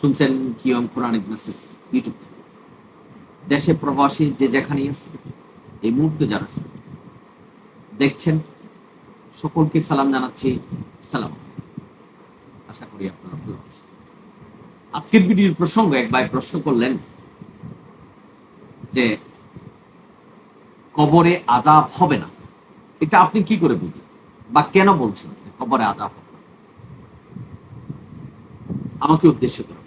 শুনছেন কিয়ম ইউটিউব দেশে প্রবাসী যে যেখানেই আছে, এই মুহূর্তে যারা দেখছেন, সকলকে সালাম জানাচ্ছি। সালাম। আশা করি আপনারা ভালো আছেন। আজকের ভিডিওর প্রসঙ্গ এক ভাই প্রশ্ন করলেন যে কবরে আজাব হবে না। এটা আপনি কি করে বুঝলেন? বা কেন বলছেন কবরে আজাব হবে না? আমাকে উদ্দেশ্য করে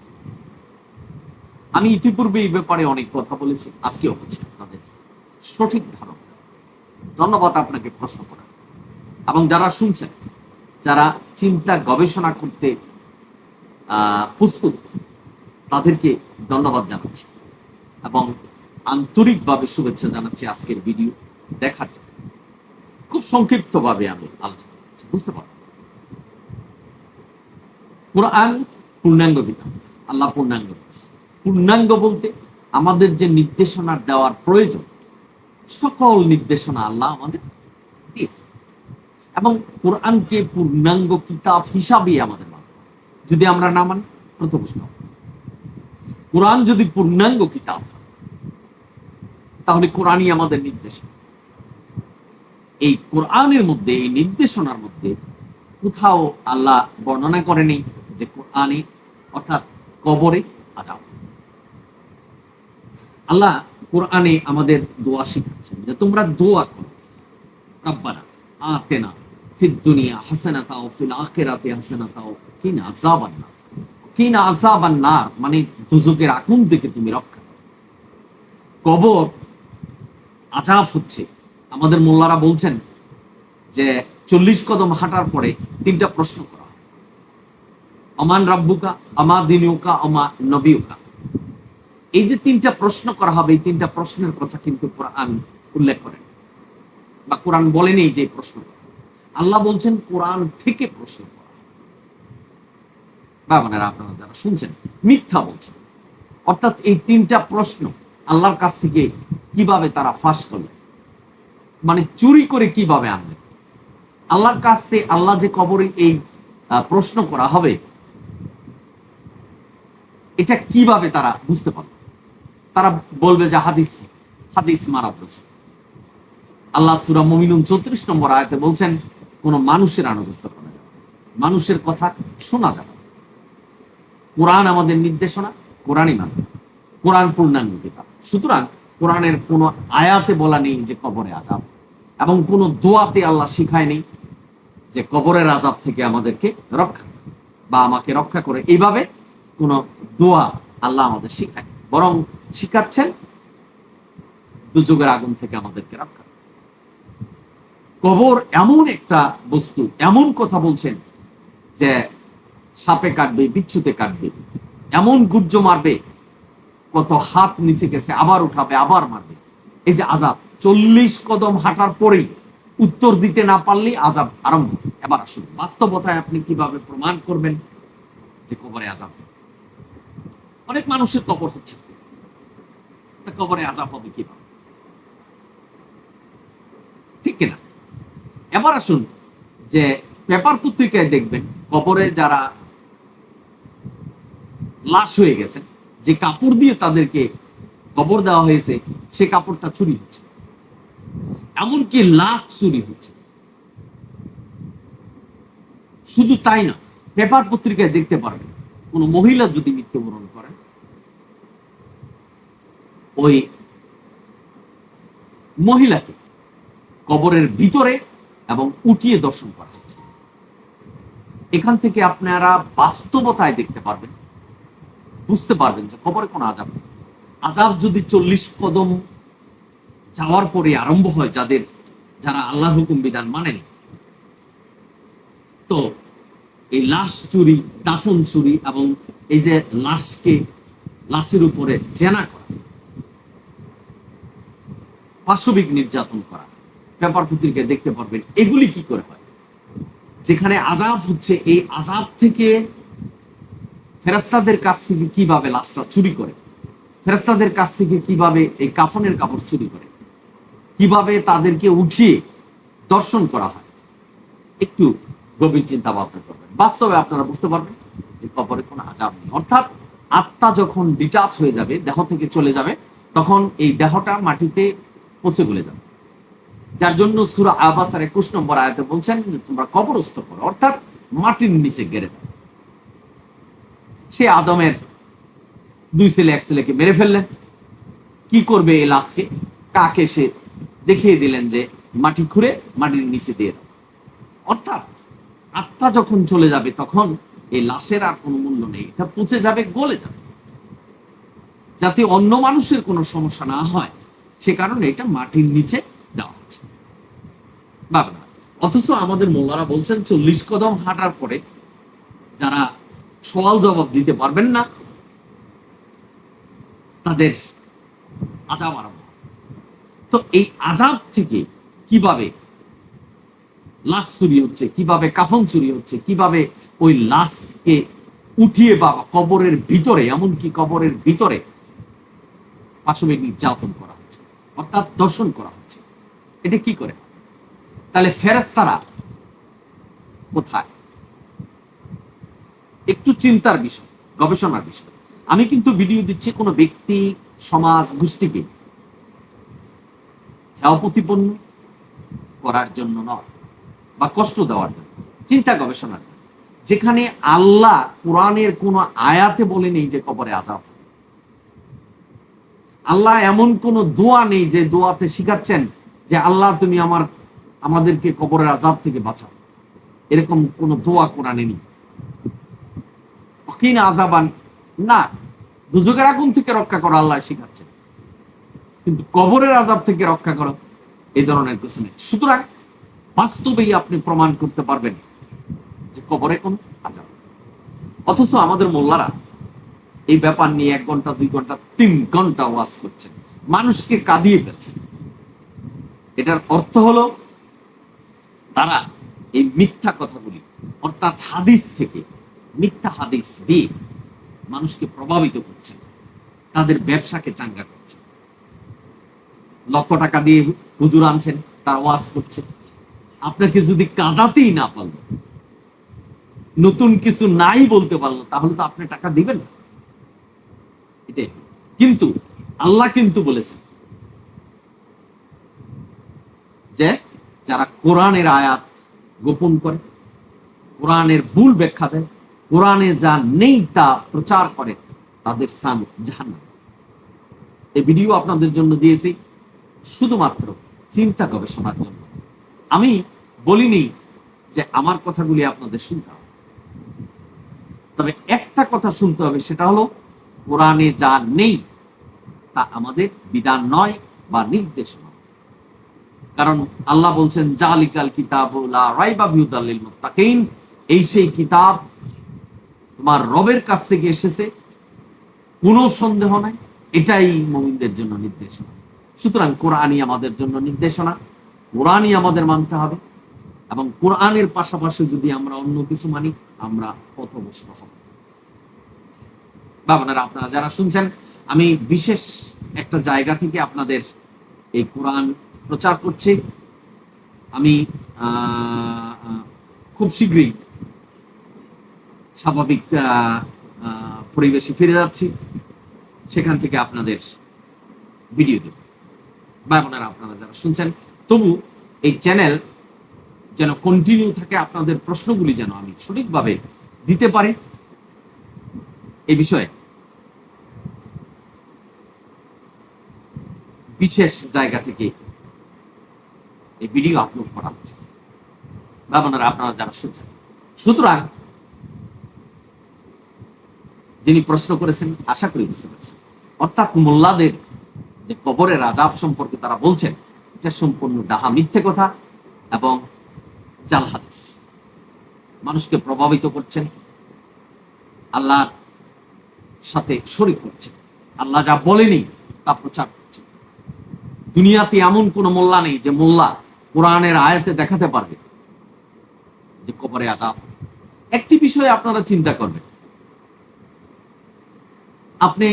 আমি ইতিপূর্বে এই ব্যাপারে অনেক কথা বলেছি, আজকেও বলছি আপনাদের। সঠিক ধারণা। ধন্যবাদ আপনাকে প্রশ্ন করার। এবং যারা শুনছেন, যারা চিন্তা গবেষণা করতে প্রস্তুত, তাদেরকে ধন্যবাদ জানাচ্ছি। এবং আন্তরিকভাবে শুভেচ্ছা জানাচ্ছি আজকের ভিডিও দেখার জন্য। খুব সংক্ষিপ্তভাবে আমি আলোচনা করছি, বুঝতে পারবেন কোরআন পূর্ণাঙ্গ কিতাব, আল্লাহ পূর্ণাঙ্গ পূর্ণাঙ্গ বলতে আমাদের যে নির্দেশনা দেওয়ার প্রয়োজন, সকল নির্দেশনা আল্লাহ আমাদের দিয়েছে এবং কোরআনকে পূর্ণাঙ্গ কিতাব হিসাবে আমাদের হবে। যদি আমরা না মানি, প্রথম কোরআন যদি পূর্ণাঙ্গ কিতাব তাহলে কোরআনই আমাদের নির্দেশ। এই কোরআনের মধ্যে, এই নির্দেশনার মধ্যে কোথাও আল্লাহ বর্ণনা করেনি যে কোরআনে অর্থাৎ কবরে আজাব আল্লাহ কোরআনে আমাদের দোয়া শিখাচ্ছেন যে তোমরা দোয়া করো। রব্বানা আতেনা ফিদ দুনিয়া হাসানাতা ও ফিল আখিরাতি হাসানাতা ও কিনা আযাবান নার কিনা আযাবান নার মানে দুজকের আগুন থেকে তুমি রক্ষা। কবর আজাব হচ্ছে। আমাদের মোল্লারা বলছেন যে চল্লিশ কদম হাঁটার পরে তিনটা প্রশ্ন করা। অমান রাব্বুকা আমা দিনুকা আমা নবীকা এই যে তিনটা প্রশ্ন করা হবে, এই তিনটা প্রশ্নের কথা কিন্তু কোরআন উল্লেখ করেন। বা কোরআন বলেনি যে প্রশ্ন আল্লাহ বলছেন কোরআন থেকে প্রশ্ন করা আপনারা যারা শুনছেন, মিথ্যা বলছেন। অর্থাৎ এই তিনটা প্রশ্ন আল্লাহর কাছ থেকে কীভাবে তারা ফাঁস করলেন মানে চুরি করে কীভাবে আনলেন আল্লাহর কাছ থেকে আল্লাহ যে কবরে এই প্রশ্ন করা হবে, এটা কীভাবে তারা বুঝতে পারবে? তারা বলবে যে হাদিস হাদিস মারা বলছে আল্লাহ সুরা মমিনুন চৌত্রিশ নম্বর আয়তে বলছেন, কোন মানুষের আনুগত্য করা যাবে মানুষের কথা শোনা যাবে। কোরআন আমাদের নির্দেশনা, কোরআনই মানবে কোরআন পূর্ণাঙ্গ কিতাব। সুতরাং কোরআনের কোন আয়াতে বলা নেই যে কবরে আজাব এবং কোন দোয়াতে আল্লাহ শিখায় নেই যে কবরের আজাব থেকে আমাদেরকে রক্ষা বা আমাকে রক্ষা করে। এইভাবে কোন দোয়া আল্লাহ আমাদের শিখায়। বরং শিখাচ্ছেন দুযোগের আগুন থেকে আমাদেরকে রক্ষা কবর এমন একটা বস্তু, এমন কথা বলছেন যে সাপে কাটবে, বিচ্ছুতে কাটবে, এমন গুর্জ মারবে কত হাত নিচে গেছে, আবার উঠাবে, আবার মারবে। এই যে আজাব চল্লিশ কদম হাঁটার পরেই উত্তর দিতে না পারলেই আজাব আরম্ভ। এবার আসুন, বাস্তবতায় আপনি কীভাবে প্রমাণ করবেন যে কবরে আজাব অনেক মানুষের কবর হচ্ছে। কবরে আজাব হবে কীভাবে? ঠিক কিনা? এবার আসুন যে পেপার পত্রিকায় দেখবেন, কবরে যারা লাশ হয়ে গেছে যে কাপড় দিয়ে তাদেরকে কবর দেওয়া হয়েছে, সে কাপড়টা চুরি হচ্ছে। এমনকি লাখ চুরি হচ্ছে। শুধু তাই না, পেপার পত্রিকায় দেখতে পারবেন কোন মহিলা যদি মৃত্যুবরণ করেন, ওই মহিলাকে কবরের ভিতরে এবং উঠিয়ে দর্শন করা হচ্ছে। এখান থেকে আপনারা বাস্তবতায় দেখতে পারবেন বুঝতে পারবেন যে কবরে কোনো আজাব আজাব যদি চল্লিশ কদম যাওয়ার পরে আরম্ভ হয় যাদের, যারা আল্লাহ হুকুম বিধান মানেন তো এই লাশ চুরি, দাফন চুরি এবং এই যে লাশকে, লাশের উপরে জেনা করা, পাশবিক নির্যাতন করা, পেপার পত্রিকায় দেখতে পারবেন, এগুলি কি করে হয়? যেখানে আজাব হচ্ছে, এই আজাব থেকে ফেরাস্তাদের কাছ থেকে কীভাবে লাশটা চুরি করে? ফেরাস্তাদের কাছ থেকে কীভাবে এই কাফনের কাপড় চুরি করে? কীভাবে তাদেরকে উঠিয়ে দর্শন করা হয়? একটু গভীর চিন্তা ভাবনা করবেন। বাস্তবে আপনারা বুঝতে পারবেন যে কবরে কোনো আজাব নেই। অর্থাৎ আত্মা যখন ডিটাচ হয়ে যাবে, দেহ থেকে চলে যাবে, তখন এই দেহটা মাটিতে পচে গলে যাবে। যার জন্য সুরা আবাসার একুশ নম্বর আয়াতে বলছেন যে তোমরা কবরস্থ করো। অর্থাৎ মাটির নিচে গেড়ে দাও। সে আদমের দুই ছেলে, এক ছেলেকে মেরে ফেললেন। কি করবে এই লাশকে? কাকে সে দেখিয়ে দিলেন যে মাটি খুঁড়ে মাটির নিচে দিয়ে অর্থাৎ আত্মা যখন চলে যাবে, তখন এই লাশের আর কোনো মূল্য নেই। এটা পচে যাবে, গলে যাবে। যাতে অন্য মানুষের কোনো সমস্যা না হয়, সে কারণে এটা মাটির নিচে দেওয়া হচ্ছে। ভাবনা অথচ আমাদের মোল্লারা বলছেন, চল্লিশ কদম হাঁটার পরে যারা সওয়াল জবাব দিতে পারবেন না। তাদের আজাব আরম্ভ। তো এই আজাব থেকে কীভাবে লাশ চুরি হচ্ছে, কীভাবে কাফন চুরি হচ্ছে, কীভাবে ওই লাশকে উঠিয়ে বা কবরের ভিতরে, এমনকি কবরের ভিতরে পাশবিক নির্যাতন করা হচ্ছে, অর্থাৎ দর্শন করা হচ্ছে। এটা কি করে? তাহলে ফেরেস্তারা কোথায়? একটু চিন্তার বিষয়, গবেষণার বিষয়। আমি কিন্তু ভিডিও দিচ্ছি কোনো ব্যক্তি, সমাজ, গোষ্ঠীকে। হেয় প্রতিপন্ন করার জন্য নয়, বা কষ্ট দেওয়ার জন্য। চিন্তা গবেষণার জন্য। যেখানে আল্লাহ কোরআনের কোন আয়াতে বলে নেই যে কবরে আজাব আল্লাহ এমন কোন দোয়া নেই যে দোয়াতে শিখাচ্ছেন যে, আল্লাহ, তুমি আমার, আমাদেরকে কবরের আজাব থেকে বাঁচাও। এরকম কোন দোয়া কোরআনে নেই। অকিন আজাবান। না দুযোগের আগুন থেকে রক্ষা করো আল্লাহ শিখাচ্ছেন কিন্তু কবরের আজাব থেকে রক্ষা করো এই ধরনের কিছু নেই। সুতরাং বাস্তবেই আপনি প্রমাণ করতে পারবেন যে কবরে কোন আজাব। অথচ আমাদের মোল্লারা এই ব্যাপার নিয়ে এক ঘণ্টা, দুই ঘণ্টা, তিন ঘণ্টা ওয়াজ করছেন। মানুষকে কাঁদিয়ে ফেলছেন। এটার অর্থ হলো, তারা এই মিথ্যা কথাগুলি, অর্থাৎ হাদিস থেকে মিথ্যা হাদিস দিয়ে মানুষকে প্রভাবিত করছেন তাদের ব্যবসাকে চাঙ্গা করছে। লক্ষ টাকা দিয়ে হুজুর আনছেন, তার ওয়াজ করছে। আপনাকে যদি কাঁদাতেই না পারল, নতুন কিছু নাই বলতে পারল, তাহলে তো আপনি টাকা দিবেন এটাই। কিন্তু আল্লাহ কিন্তু বলেছেন যে, যারা কোরআনের আয়াত গোপন করে, কোরআনের ভুল ব্যাখ্যা দেয় কোরআনে যা নেই তা প্রচার করে, তাদের স্থান জাহান্নাম। এই ভিডিও আপনাদের জন্য দিয়েছি শুধুমাত্র চিন্তা গবেষণার জন্য। আমি বলিনি যে আমার কথাগুলি আপনাদের শুনতে হবে। তবে একটা কথা শুনতে হবে, সেটা হলো, কোরআনে যা নেই তা আমাদের বিধান নয় বা নির্দেশ নয়। কারণ আল্লাহ বলছেন, জালিকাল কিতাব এই সেই কিতাব তোমার রবের কাছ থেকে এসেছে। কোনো সন্দেহ নাই। এটাই মুমিনদের জন্য নির্দেশনা। সুতরাং কোরআনই আমাদের জন্য নির্দেশনা। কোরআনই আমাদের মানতে হবে। এবং কোরআনের পাশাপাশি যদি আমরা অন্য কিছু মানি, আমরা পথভ্রষ্ট হব। বাবানারা আপনারা যারা শুনছেন, আমি বিশেষ একটা জায়গা থেকে আপনাদের এই কোরআন প্রচার করছি। আমি খুব শীঘ্রই স্বাভাবিক পরিবেশে ফিরে যাচ্ছি। সেখান থেকে আপনাদের ভিডিও দেব। বা বোনেরা, আপনারা যারা শুনছেন, তবু এই চ্যানেল যেন কন্টিনিউ থাকে, আপনাদের প্রশ্নগুলি যেন আমি সঠিকভাবে দিতে পারি। এই বিষয়ে বিশেষ জায়গা থেকে এই ভিডিও আপলোড করা হচ্ছে। বা আপনারা যারা শুনছেন, সুতরাং যিনি প্রশ্ন করেছেন, আশা করি বুঝতে পারছেন। অর্থাৎ মোল্লাদের যে কবরের আজাব সম্পর্কে তারা বলছেন, এটা সম্পূর্ণ ডাহা মিথ্যে কথা এবং জাল হাদিস। মানুষকে প্রভাবিত করছেন, আল্লাহর সাথে শরিক করছেন। আল্লাহ যা বলেনি, তা প্রচার করছেন। দুনিয়াতে এমন কোনো মোল্লা নেই যে মোল্লা কোরআনের আয়াতে দেখাতে পারবে যে কবরে আজাব একটি বিষয়ে আপনারা চিন্তা করবেন আপনি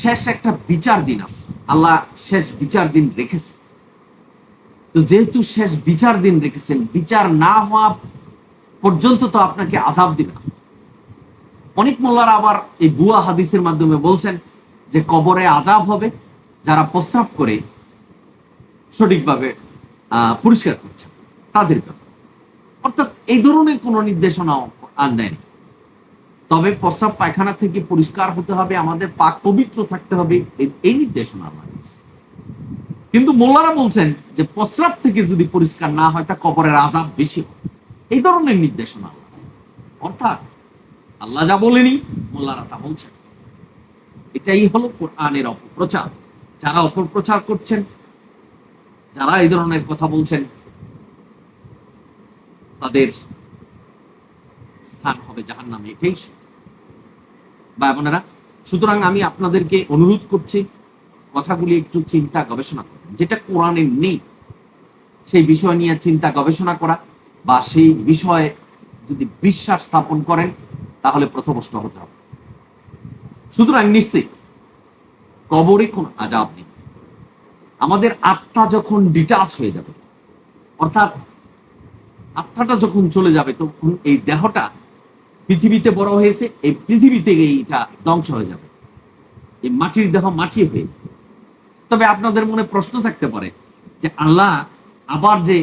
শেষ একটা বিচার দিন আছে আল্লাহ শেষ বিচার দিন রেখেছে। তো যেহেতু শেষ বিচার দিন রেখেছেন, বিচার না হওয়া পর্যন্ত তো আপনাকে আজাব দিবে না। অনেক মোল্লারা আবার এই বুয়া হাদিসের মাধ্যমে বলছেন যে কবরে আজাব হবে, যারা প্রস্রাব করে সঠিকভাবে পরিষ্কার করছেন তাদের ব্যাপারে। অর্থাৎ এই ধরনের কোনো নির্দেশনাও আন দেয়নি। তবে প্রস্রাব পায়খানা থেকে পরিষ্কার হতে হবে, আমাদের পাক পবিত্র থাকতে হবে, এই- নির্দেশনা কিন্তু মোল্লারা বলছেন যে প্রস্রাব থেকে যদি পরিষ্কার না হয়, তা কবরের আজাব বেশি এই ধরনের নির্দেশনা অর্থাৎ আল্লাহ যা বলেনি, মোল্লারা তা বলছেন। এটাই হলো কোরআনের অপপ্রচার। যারা অপপ্রচার করছেন, যারা এই ধরনের কথা বলছেন, তাদের স্থান হবে জাহান নামে এটাই। ভাই বোনেরা, সুতরাং আমি আপনাদেরকে অনুরোধ করছি, কথাগুলি একটু চিন্তা গবেষণা করুন যেটা কোরআনে নেই, সেই বিষয় নিয়ে চিন্তা গবেষণা করা বা সেই বিষয়ে যদি বিশ্বাস স্থাপন করেন, তাহলে প্রথমষ্ট হতে হবে। সুতরাং নিশ্চিত, কবরে কোন আজাব নেই। আমাদের আত্মা যখন ডিটাচ হয়ে যাবে, অর্থাৎ আত্মাটা যখন চলে যাবে, তখন এই দেহটা পৃথিবীতে বড় হয়েছে, এই পৃথিবী থেকে এইটা ধ্বংস হয়ে যাবে। এই মাটির দেহ মাটি হয়ে তবে আপনাদের মনে প্রশ্ন থাকতে পারে যে আল্লাহ আবার যে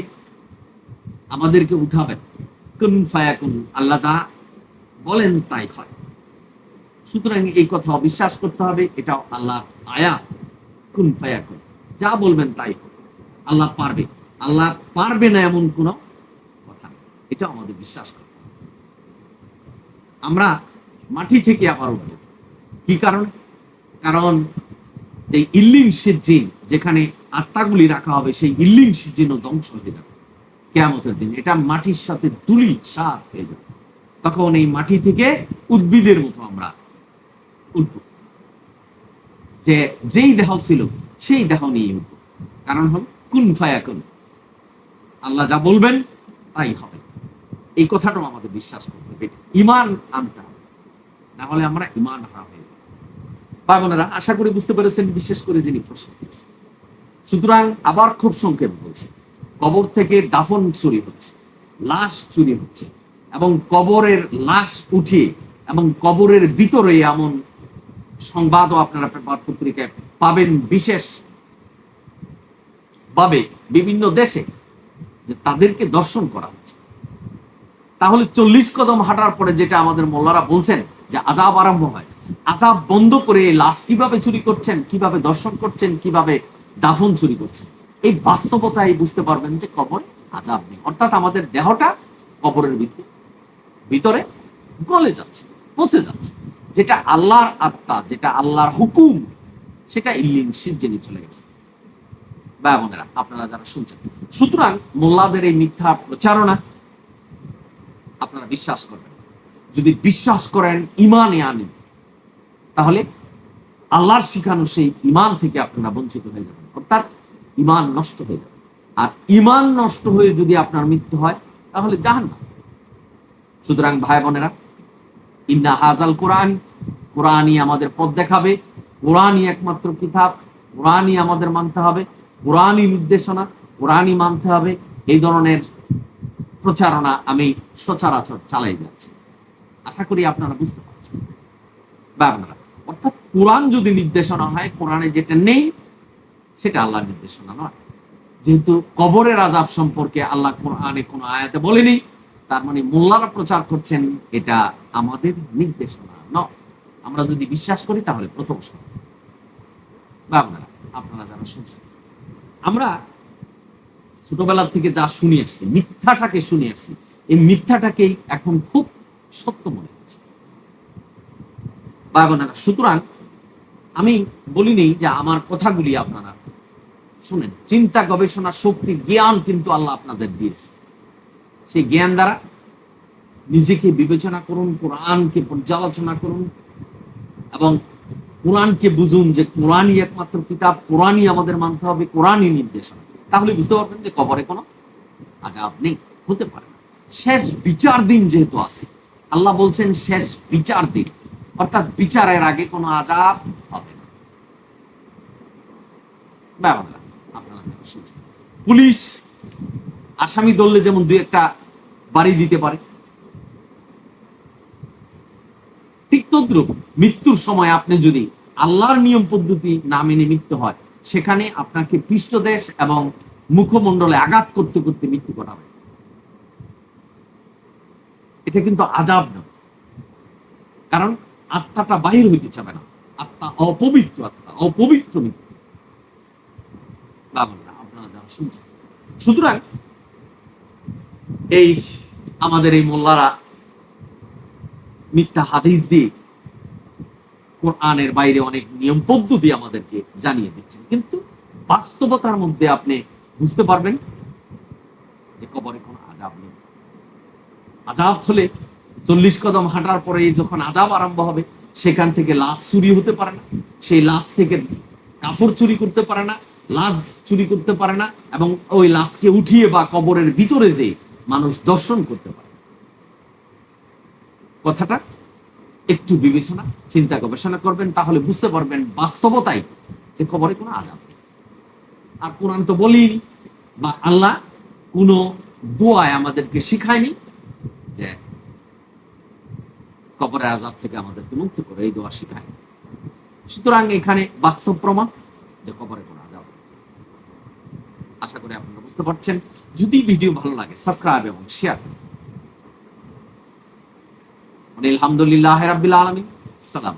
আমাদেরকে উঠাবেন, কুন ফায়াকুন, আল্লাহ যা বলেন তাই হয়। সুতরাং এই কথা অবিশ্বাস করতে হবে এটা আল্লাহ আয়া। কুন ফায়াকুন, যা বলবেন তাই আল্লাহ পারবে। আল্লাহ পারবে না এমন কোনো এটা আমাদের বিশ্বাস করতে। আমরা মাটি থেকে আবার উঠব। কি কারণ? কারণ যে ইল্লিন সিজ্জিন যেখানে আত্মাগুলি রাখা হবে, সেই ইল্লিন সিজ্জিনও ধ্বংস হয়ে যাবে। কেয়ামতের দিন এটা মাটির সাথে তুলি সাত হয়ে যাবে। তখন এই মাটি থেকে উদ্ভিদের মতো আমরা উঠব। যে যেই দেহ ছিল, সেই দেহ নিয়ে উঠব। কারণ হল কুন ফায়া ফায়াকুন আল্লাহ যা বলবেন, তাই হবে। এই কথাটাও আমাদের বিশ্বাস করতে হবে। ইমান আনতে হবে। না হলে আমরা ইমান হারা হয়ে বোনেরা আশা করি বুঝতে পেরেছেন, বিশেষ করে যিনি প্রশ্ন করেছেন সুতরাং আবার খুব সংক্ষেপ বলছি, কবর থেকে দাফন চুরি হচ্ছে, লাশ চুরি হচ্ছে, এবং কবরের লাশ উঠিয়ে এবং কবরের ভিতরে এমন সংবাদও আপনারা পেপার পত্রিকায় পাবেন বিশেষ ভাবে বিভিন্ন দেশে যে তাদেরকে দর্শন করা তাহলে চল্লিশ কদম হাঁটার পরে যেটা আমাদের মোল্লারা বলছেন যে আজাব আরম্ভ হয়। আজাব বন্ধ করে লাশ কীভাবে চুরি করছেন, কীভাবে দর্শন করছেন, কীভাবে দাফন চুরি করছেন? এই বাস্তবতায় বুঝতে পারবেন যে কবর আজাব নেই। অর্থাৎ আমাদের দেহটা কবরের ভিতরে ভিতরে গলে যাচ্ছে, পচে যাচ্ছে। যেটা আল্লাহর আত্মা, যেটা আল্লাহর হুকুম, সেটা ইল্লিন সিজ্জেনে চলে গেছে। বোনেরা, আপনারা যারা শুনছেন, সুতরাং মোল্লাদের এই মিথ্যা প্রচারণা আপনারা বিশ্বাস করবেন। যদি বিশ্বাস করেন ইমানে আনেন, তাহলে আল্লাহর শিখানো সেই ইমান থেকে আপনারা বঞ্চিত হয়ে যাবেন। অর্থাৎ ইমান নষ্ট হয়ে যাবে। আর ইমান নষ্ট হয়ে যদি আপনার মৃত্যু হয়, তাহলে জাহান সুতরাং ভাই বোনেরা, ইন্না হাজাল কোরআন, কোরআনই আমাদের পথ দেখাবে, কোরআনই একমাত্র কিতাব, কোরআনই আমাদের মানতে হবে, কোরআনই নির্দেশনা, কোরআনই মানতে হবে। এই ধরনের প্রচারণা আমি সচরাচর চালাই যাচ্ছি। আশা করি আপনারা বুঝতে পারছেন। বা আপনারা অর্থাৎ কোরআন যদি নির্দেশনা হয়, কোরআনে যেটা নেই, সেটা আল্লাহর নির্দেশনা নয়। যেহেতু কবরের আজাব সম্পর্কে আল্লাহ কোরআনে কোনো আয়াতে বলেনি, তার মানে মোল্লারা প্রচার করছেন, এটা আমাদের নির্দেশনা নয়। আমরা যদি বিশ্বাস করি, তাহলে প্রথম সময় বা আপনারা আপনারা যারা শুনছেন, আমরা ছোটবেলা থেকে যা শুনে আসছি, মিথ্যাটাকে শুনে আসছি, এই মিথ্যাটাকেই এখন খুব সত্য মনে হচ্ছে। সুতরাং আমি বলিনি যে আমার কথাগুলি আপনারা শুনেন। চিন্তা, গবেষণা, শক্তি, জ্ঞান কিন্তু আল্লাহ আপনাদের দিয়েছে। সেই জ্ঞান দ্বারা নিজেকে বিবেচনা করুন, কোরআনকে পর্যালোচনা করুন এবং কোরআনকে বুঝুন যে কোরআনই একমাত্র কিতাব, কোরআনই আমাদের মানতে হবে, কোরআনই নির্দেশনা। তাহলে বুঝতে পারবেন যে কবরে কোনো আজাব নেই, হতে পারে না। শেষ বিচার দিন যেহেতু আছে, আল্লাহ বলছেন শেষ বিচার দিন অর্থাৎ বিচারের আগে কোনো আজাব হবে না। পুলিশ আসামি ধরলে যেমন দুই একটা বাড়ি দিতে পারে ঠিক তদ্রুপ মৃত্যুর সময় আপনি যদি আল্লাহর নিয়ম পদ্ধতি না মেনে মৃত্যু হয় সেখানে আপনাকে পৃষ্ঠদেশ এবং মুখমণ্ডলে আঘাত করতে করতে মৃত্যু ঘটাবে। এটা কিন্তু আজাব না। কারণ আত্মাটা বাহির হইতে চাবে না। আত্মা অপবিত্র আত্মা, অপবিত্র মৃত্যু। সুতরাং এই আমাদের এই মোল্লারা মিথ্যা হাদিস দিয়ে কোরআনের বাইরে অনেক নিয়ম পদ্ধতি আমাদেরকে জানিয়ে দিচ্ছেন। কিন্তু বাস্তবতার মধ্যে আপনি বুঝতে পারবেন যে কবরে কোনো আজাব নেই। আজাব হলে চল্লিশ কদম হাঁটার পরে যখন আজাব আরম্ভ হবে, সেখান থেকে লাশ চুরি হতে পারে না। সেই লাশ থেকে কাপড় চুরি করতে পারে না, লাশ চুরি করতে পারে না এবং ওই লাশকে উঠিয়ে বা কবরের ভিতরে যে মানুষ দর্শন করতে পারে। কথাটা একটু বিবেচনা, চিন্তা গবেষণা করবেন, তাহলে বুঝতে পারবেন বাস্তবতাই যে কবরে কোনো আজাব আর কোরআন তো বলিনি বা আল্লাহ কোনো দোয়ায় আমাদেরকে শিখায়নি যে কবরের আজাব থেকে আমাদেরকে মুক্ত করে, এই দোয়া শিখায়। সুতরাং এখানে বাস্তব প্রমাণ যে কবরে কোনো আজাব আশা করি আপনারা বুঝতে পারছেন। যদি ভিডিও ভালো লাগে, সাবস্ক্রাইব এবং শেয়ার আলহামদুলিল্লাহ রাব্বিল আলামিন। সালাম